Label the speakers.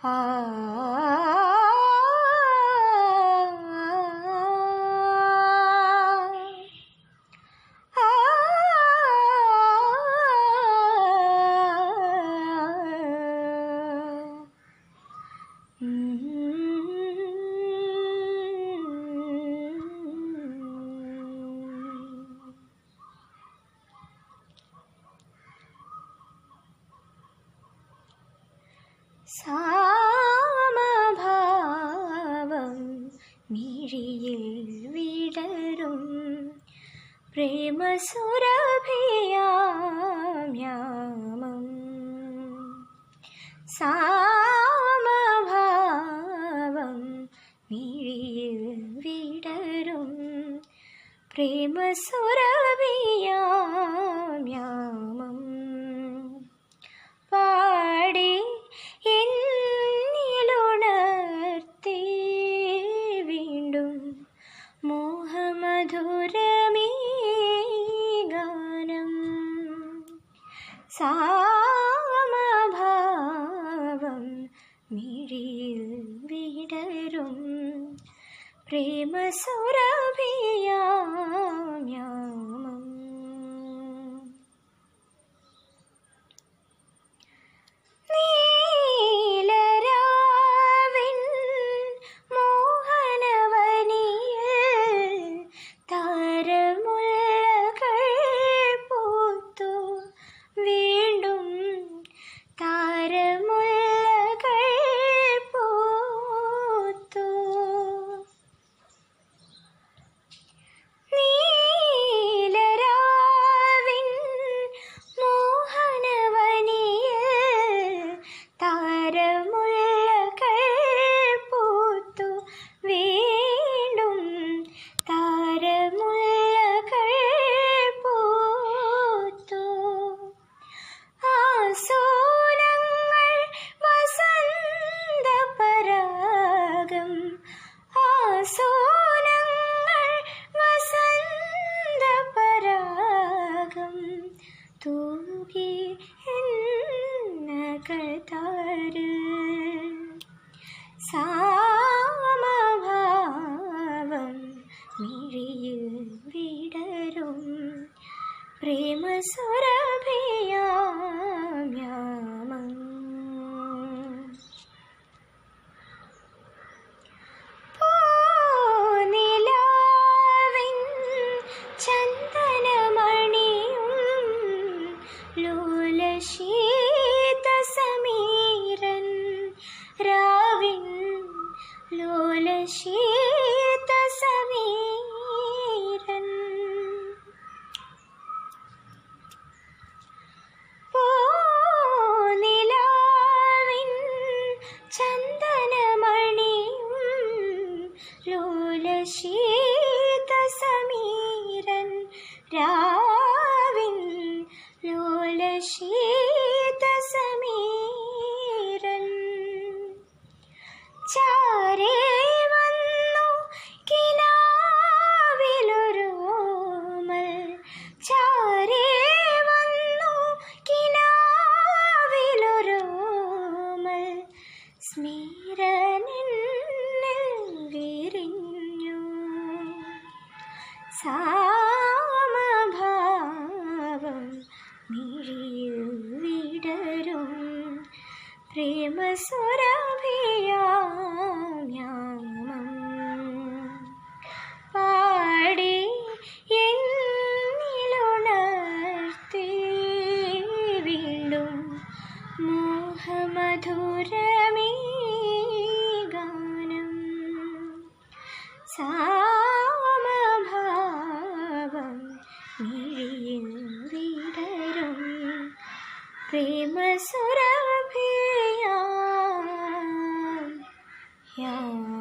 Speaker 1: 啊。സാമഭാവം മിഴിയിൽ വിടരും പ്രേമസുരഭിയാമ്യാമം സാമഭാവം മിഴിയിൽ വിടരും പ്രേമസുരഭിയാമ്യാമം മോഹമധുരമീ ഗാനം സാമഭാവം മിഴിയിൽ വിടരും. പ്രേമസുരഭിയാമ്യാമം സാമഭാവം മിഴിയിൽ വിടരും ലോലശീതസമീരൻ ചാരേ വന്നു കിനാവിലൊരോമൽ ചാരേ വന്നു കിനാവിലൊരോമൽ സ്മീരനിന്നിൽ പ്രേമസുരഭിയാമ്യാമം പാടി എന്നിലുണർത്തി വീണ്ടും മോഹമധുരമീ ഗാനം സാമഭാവം മിഴിയിൽ വിടരും പ്രേമസുരഭിയാം 呀